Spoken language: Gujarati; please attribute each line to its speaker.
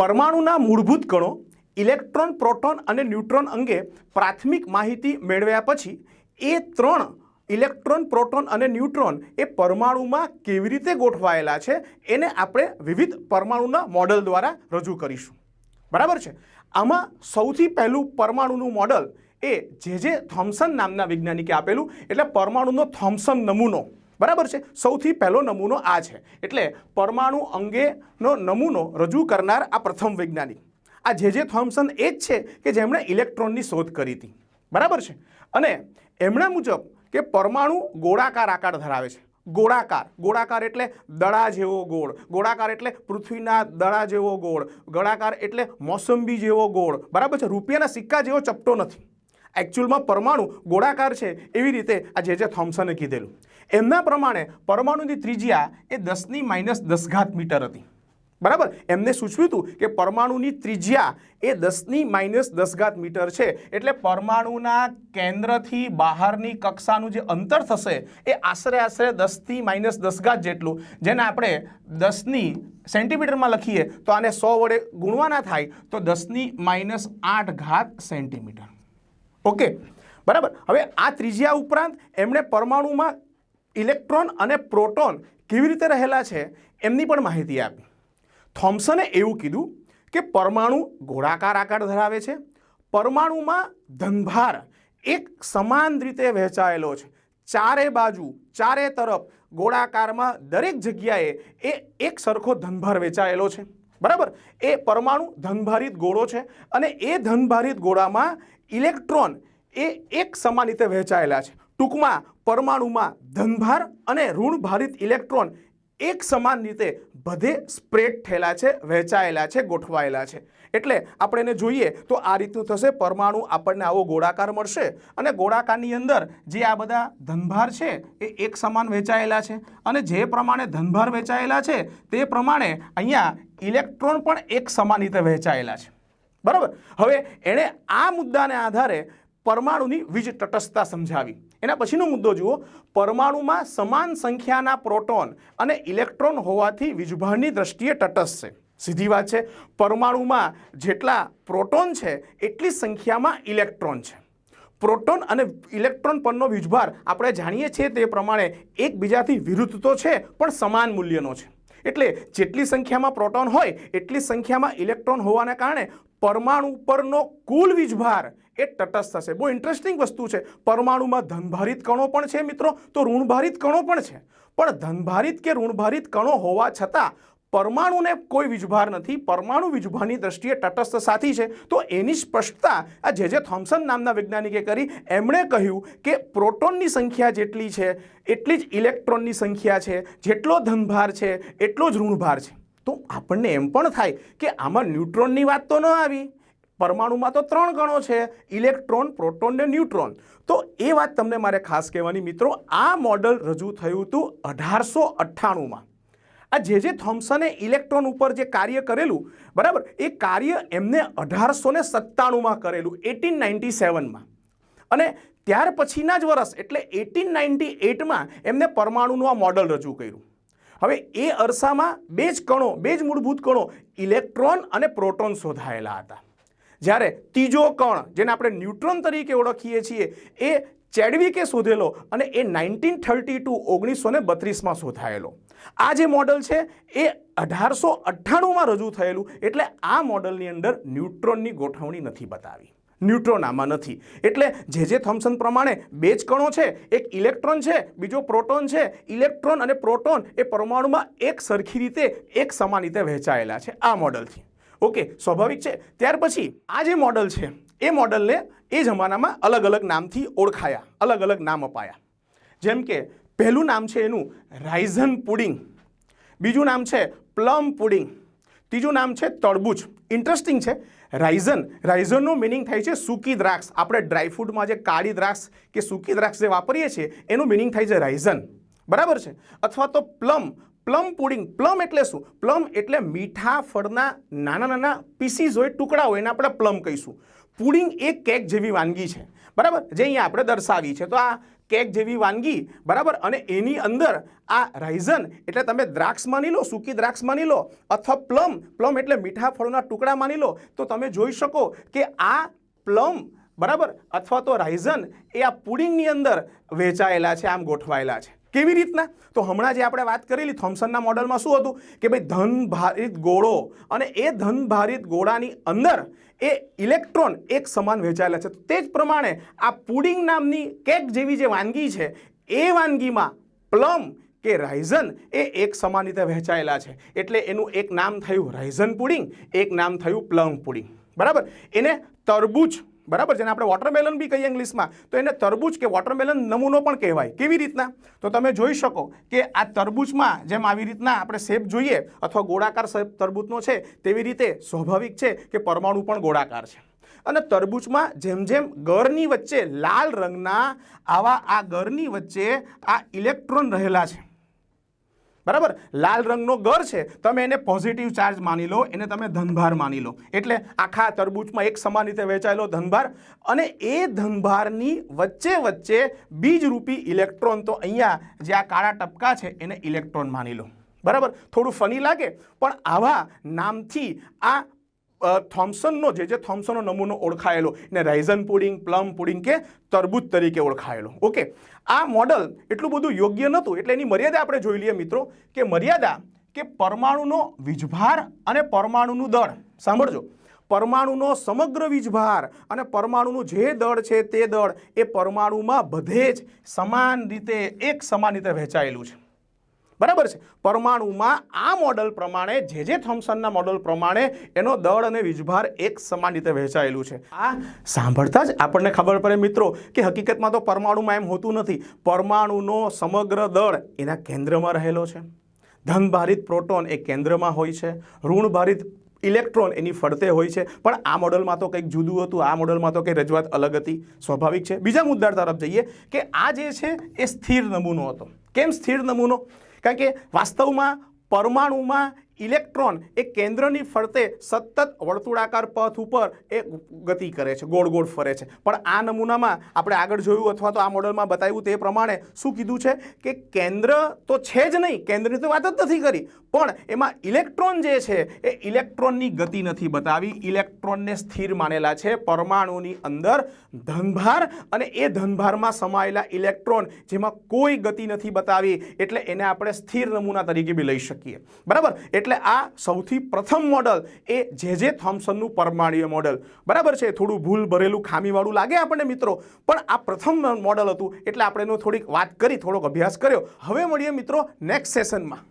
Speaker 1: પરમાણુના મૂળભૂત કણો, ઇલેક્ટ્રોન, પ્રોટોન અને ન્યુટ્રોન અંગે પ્રાથમિક માહિતી મેળવ્યા પછી એ ત્રણ, ઇલેક્ટ્રોન, પ્રોટોન અને ન્યુટ્રોન એ પરમાણુમાં કેવી રીતે ગોઠવાયેલા છે એને આપણે વિવિધ પરમાણુના મોડલ દ્વારા રજૂ કરીશું. બરાબર છે? આમાં સૌથી પહેલું પરમાણુનું મોડલ એ જે જે થોમ્સન નામના વૈજ્ઞાનિકે આપેલું, એટલે પરમાણુનો થોમ્સન નમૂનો. બરાબર છે? સૌથી પહેલો નમૂનો આ છે. એટલે પરમાણુ અંગેનો નમૂનો રજૂ કરનાર આ પ્રથમ વૈજ્ઞાનિક. આ જે જે થોમ્સન એ જ છે કે જેમણે ઇલેક્ટ્રોનની શોધ કરી હતી. બરાબર છે? અને એમના મુજબ કે પરમાણુ ગોળાકાર આકાર ધરાવે છે. ગોળાકાર. ગોળાકાર એટલે દડા જેવો ગોળ. ગોળાકાર એટલે પૃથ્વીના દડા જેવો ગોળ. ગોળાકાર એટલે મોસંબી જેવો ગોળ. બરાબર છે? રૂપિયાના સિક્કા જેવો ચપટો નથી. એકચ્યુઅલમાં પરમાણુ ગોળાકાર છે એવી રીતે આ જે જે થોમ્સને કીધેલું. એમના પ્રમાણે પરમાણુની ત્રિજ્યા એ દસની માઇનસ દસ ઘાત મીટર હતી. બરાબર? એમને સૂચવ્યું હતું કે પરમાણુની ત્રિજ્યા એ દસની માઇનસ દસ ઘાત મીટર છે. એટલે પરમાણુના કેન્દ્રથી બહારની કક્ષાનું જે અંતર થશે એ આશરે આશરે દસથી માઇનસ દસ ઘાત જેટલું. જેને આપણે દસની સેન્ટીમીટરમાં લખીએ તો આને સો વડે ગુણવાના થાય તો દસની માઇનસ આઠ ઘાત સેન્ટીમીટર. ઓકે? બરાબર? હવે આ ત્રિજ્યા ઉપરાંત એમણે પરમાણુમાં ઇલેક્ટ્રોન અને પ્રોટોન કેવી રીતે રહેલા છે એમની પણ માહિતી આપી. થોમ્સને એવું કીધું કે પરમાણુ ગોળાકાર આકાર ધરાવે છે. પરમાણુમાં ધનભાર એક સમાન રીતે વહેંચાયેલો છે. ચારે બાજુ, ચારે તરફ ગોળાકારમાં દરેક જગ્યાએ એ એક સરખો ધનભાર વેચાયેલો છે. બરાબર? એ પરમાણુ ધનભારિત ગોળો છે અને એ ધનભારિત ગોળામાં ઇલેક્ટ્રોન એ એક સમાન રીતે વહેંચાયેલા છે. ટૂંકમાં પરમાણુમાં ધનભાર અને ઋણભારિત ઇલેક્ટ્રોન એક સમાન રીતે બધે સ્પ્રેડ થયેલા છે, વહેંચાયેલા છે, ગોઠવાયેલા છે. એટલે આપણે એને જોઈએ તો આ રીતનું થશે, પરમાણુ આપણને આવો ગોળાકાર મળશે અને ગોળાકારની અંદર જે આ બધા ધનભાર છે એ એક સમાન વહેંચાયેલા છે અને જે પ્રમાણે ધનભાર વહેંચાયેલા છે તે પ્રમાણે અહીંયા ઇલેક્ટ્રોન પણ એક સમાન રીતે વહેંચાયેલા છે. બરાબર? હવે એણે આ મુદ્દાને આધારે પરમાણુની વીજ તટસ્થતા સમજાવી. એના પછીનો મુદ્દો જુઓ. પરમાણુમાં સમાન સંખ્યાના પ્રોટોન અને ઇલેક્ટ્રોન હોવાથી વીજભારની દ્રષ્ટિએ તટસ્થ છે. સીધી વાત છે, પરમાણુમાં જેટલા પ્રોટોન છે, એટલી સંખ્યામાં ઇલેક્ટ્રોન છે. પ્રોટોન અને ઇલેક્ટ્રોન પરનો વીજભાર આપણે જાણીએ છીએ તે પ્રમાણે એકબીજાથી વિરુદ્ધ તો છે, પણ સમાન મૂલ્યનો છે. એટલે જેટલી સંખ્યામાં પ્રોટોન હોય, એટલી સંખ્યામાં ઇલેક્ટ્રોન હોવાને કારણે પરમાણુ પરનો કુલ વીજભાર એ તટસ્થ થશે. બહુ ઇન્ટરેસ્ટિંગ વસ્તુ છે. પરમાણુમાં ધનભારિત કણો પણ છે મિત્રો. તો ઋણભારિત કણો પણ છે. પણ ધનભારિત કે ઋણભારિત કણો હોવા છતાં પરમાણુને કોઈ વીજભાર નથી. પરમાણુ વીજભારની દ્રષ્ટિએ તટસ્થ સાથી છે. તો એની સ્પષ્ટતા આ જે જે થોમ્સન નામના વૈજ્ઞાનિકે કરી. એમણે કહ્યું કે પ્રોટોનની સંખ્યા જેટલી છે, એટલી જ ઇલેક્ટ્રોનની સંખ્યા છે. જેટલો ધનભાર છે, એટલો જ ઋણભાર છે. તો આપણને એમ પણ થાય કે આમાં ન્યુટ્રોનની વાત તો ન આવી. પરમાણુમાં તો ત્રણ ગણો છે, ઇલેક્ટ્રોન, પ્રોટોન ને ન્યુટ્રોન. તો એ વાત તમને મારે ખાસ કહેવાની મિત્રો, આ મોડલ રજૂ થયું હતું અઢારસો અઠ્ઠાણુંમાં. આ જે જે થોમ્સને ઇલેક્ટ્રોન ઉપર જે કાર્ય કરેલું, બરાબર, એ કાર્ય એમને અઢારસો ને સત્તાણુંમાં કરેલું, એટીન નાઇન્ટી સેવનમાં. અને ત્યાર પછીના જ વર્ષ એટલે એટીન નાઇન્ટી એટમાં એમને પરમાણુનું આ મોડલ રજૂ કર્યું. હવે એ અરસામાં બે જ કણો, બે જ મૂળભૂત કણો, ઇલેક્ટ્રોન અને પ્રોટોન શોધાયેલા હતા. જ્યારે ત્રીજો કણ, જેને આપણે ન્યુટ્રોન તરીકે ઓળખીએ છીએ, એ ચેડવિકે શોધેલો અને એ નાઇન્ટીન થર્ટી ટુ ઓગણીસો ને બત્રીસમાં શોધાયેલો. આ જે મોડલ છે, એ અઢારસો અઠ્ઠાણુંમાં રજૂ થયેલું, એટલે આ મોડલની અંદર ન્યુટ્રોનની ગોઠવણી નથી બતાવી. ન્યુટ્રોન આમાં નથી. એટલે જે જે થોમ્સન પ્રમાણે બે જ કણો છે, એક ઇલેક્ટ્રોન છે, બીજો પ્રોટોન છે, ઇલેક્ટ્રોન અને પ્રોટોન એ પરમાણુમાં એક સરખી રીતે એક સમાન રીતે વહેંચાયેલા છે આ મોડલથી. ઓકે સ્વાભાવિક છે. ત્યાર પછી આ જે મોડલ છે, એ મોડલને એ જમાનામાં અલગ અલગ નામથી ઓળખાયા, અલગ અલગ નામ અપાયા. જેમ કે પહેલું નામ છે એનું રાઇઝન પુડિંગ, બીજું નામ છે પ્લમ પુડિંગ ત્રીજું નામ છે તરબૂચ. ઇન્ટરેસ્ટિંગ છે. રાઇઝન રાઇઝનનું મિનિંગ થાય છે સૂકી દ્રાક્ષ. આપણે ડ્રાયફ્રૂટમાં જે કાળી દ્રાક્ષ કે સૂકી દ્રાક્ષ જે વાપરીએ છીએ, એનું મિનિંગ થાય છે રાઇઝન બરાબર છે? અથવા તો પ્લમ પ્લમ પુડિંગ પ્લમ એટલે શું? પ્લમ એટલે મીઠા ફળના નાના નાના પીસીસ હોય, ટુકડા હોય, એને આપણે પ્લમ કહીશું. પુડિંગ એ કેક જેવી વાનગી છે. બરાબર? જે અહીંયા આપણે દર્શાવી છે. તો આ કેક જેવી વાનગી, બરાબર? અને એની અંદર આ રાઇઝન એટલે તમે દ્રાક્ષ માની લો, સૂકી દ્રાક્ષ માની લો, અથવા પ્લમ પ્લમ એટલે મીઠા ફળોના ટુકડા માની લો, તો તમે જોઈ શકો કે આ પ્લમ, બરાબર? અથવા તો રાઇઝન એ આ પુડિંગની અંદર વેચાયેલા છે, આમ ગોઠવાયેલા છે. કેવી રીતના? તો હમણાં જે આપણે વાત કરેલી થોમ્સનના મોડલમાં શું હતું? કે ભાઈ ધન ભારિત ગોળો અને એ ધન ભારિત ગોળાની અંદર એ ઇલેક્ટ્રોન એક સમાન વહેંચાયેલા છે. તે જ પ્રમાણે આ પુડિંગ નામની કેક જેવી જે વાનગી છે, એ વાનગીમાં પ્લમ કે રાઇઝન એ એક સમાન રીતે વહેંચાયેલા છે. એટલે એનું એક નામ થયું રાઇઝન પુડિંગ, એક નામ થયું પ્લમ પુડિંગ. બરાબર? એને તરબૂચ બરાબર જેને આપણે વોટરમેલન બી કહીએ ઇંગ્લિશમાં. તો એને તરબૂચ કે વોટરમેલન નમૂનો પણ કહેવાય. કેવી રીતના? તો તમે જોઈ શકો કે આ તરબૂચમાં જેમ આવી રીતના આપણે શેપ જોઈએ, અથવા ગોળાકાર શેપ તરબૂચનો છે, તેવી રીતે સ્વાભાવિક છે કે પરમાણુ પણ ગોળાકાર છે. અને તરબૂચમાં જેમ જેમ ગરની વચ્ચે લાલ રંગના આવા આ ગરની વચ્ચે આ ઇલેક્ટ્રોન રહેલા છે. બરાબર? લાલ રંગનો ગર છે, તમે એને પોઝિટિવ ચાર્જ માની લો, એને તમે ધનભાર માની લો. એટલે આખા તરબૂચમાં એક સમાન રીતે વેચાયેલો ધનભાર અને એ ધનભારની વચ્ચે વચ્ચે બીજરૂપી ઇલેક્ટ્રોન તો અહીંયા જે આ કાળા ટપકા છે, એને ઇલેક્ટ્રોન માની લો. બરાબર? થોડું ફની લાગે, પણ આવા નામથી આ થોમ્સનનો જે જે થોમ્સનનો નમૂનો ઓળખાયેલો, એને રાઇઝન પુડિંગ, પ્લમ પુડિંગ કે તરબૂચ તરીકે ઓળખાયેલો. ઓકે. આ મોડલ એટલું બધું યોગ્ય નહોતું, એટલે એની મર્યાદા આપણે જોઈ લઈએ મિત્રો, કે મર્યાદા કે પરમાણુનો વીજભાર અને પરમાણુનું દળ. સાંભળજો. પરમાણુનો સમગ્ર વીજભાર અને પરમાણુનું જે દળ છે તે દળ એ પરમાણુમાં બધે જ સમાન રીતે, એક સમાન રીતે વહેંચાયેલું છે. બરાબર છે. પરમાણુમાં આ મોડલ પ્રમાણે, જે જે થોમ્સનના મોડલ પ્રમાણે એનો દળ અને વીજભાર એક સમાન રીતે વહેંચાયેલું છે. આ સાંભળતા જ આપણને ખબર પડે મિત્રો કે હકીકતમાં તો પરમાણુમાં એમ હોતું નથી. પરમાણુનો સમગ્ર દળ એના કેન્દ્રમાં રહેલો છે. ધનભારિત પ્રોટોન એ કેન્દ્રમાં હોય છે. ઋણભારિત ઇલેક્ટ્રોન એની ફરતે હોય છે. પણ આ મોડલમાં તો કંઈક જુદું હતું. આ મોડલમાં તો કંઈ રજૂઆત અલગ હતી. સ્વાભાવિક છે. બીજા મુદ્દા તરફ જઈએ કે આ જે છે એ સ્થિર નમૂનો હતો. કેમ સ્થિર નમૂનો? કારણ કે વાસ્તવમાં પરમાણુમાં ઇલેક્ટ્રોન એ કેન્દ્રની ફરતે સતત વર્તુળાકાર પથ ઉપર એ ગતિ કરે છે, ગોળ ગોળ ફરે છે. પણ આ નમૂનામાં આપણે આગળ જોયું અથવા તો આ મોડલમાં બતાવ્યું તે પ્રમાણે શું કીધું છે કે કેન્દ્ર તો છે જ નહીં, કેન્દ્રની તો વાત જ નથી કરી, પણ એમાં ઇલેક્ટ્રોન જે છે એ ઇલેક્ટ્રોનની ગતિ નથી બતાવી. ઇલેક્ટ્રોનને સ્થિર માનેલા છે પરમાણુની અંદર ધનભાર અને એ ધનભારમાં સમાયેલા ઇલેક્ટ્રોન જેમાં કોઈ ગતિ નથી બતાવી, એટલે એને આપણે સ્થિર નમૂના તરીકે બી લઈ શકીએ. બરાબર? એટલે આ સૌથી પ્રથમ મોડલ એ જે જે થોમ્સનનું પરમાણીય મોડલ બરાબર છે? થોડું ભૂલ ભરેલું ખામીવાળું લાગે આપણને મિત્રો, પણ આ પ્રથમ મોડલ હતું. એટલે આપણે એનો થોડીક વાત કરી, થોડોક અભ્યાસ કર્યો. હવે મળીએ મિત્રો નેક્સ્ટ સેશનમાં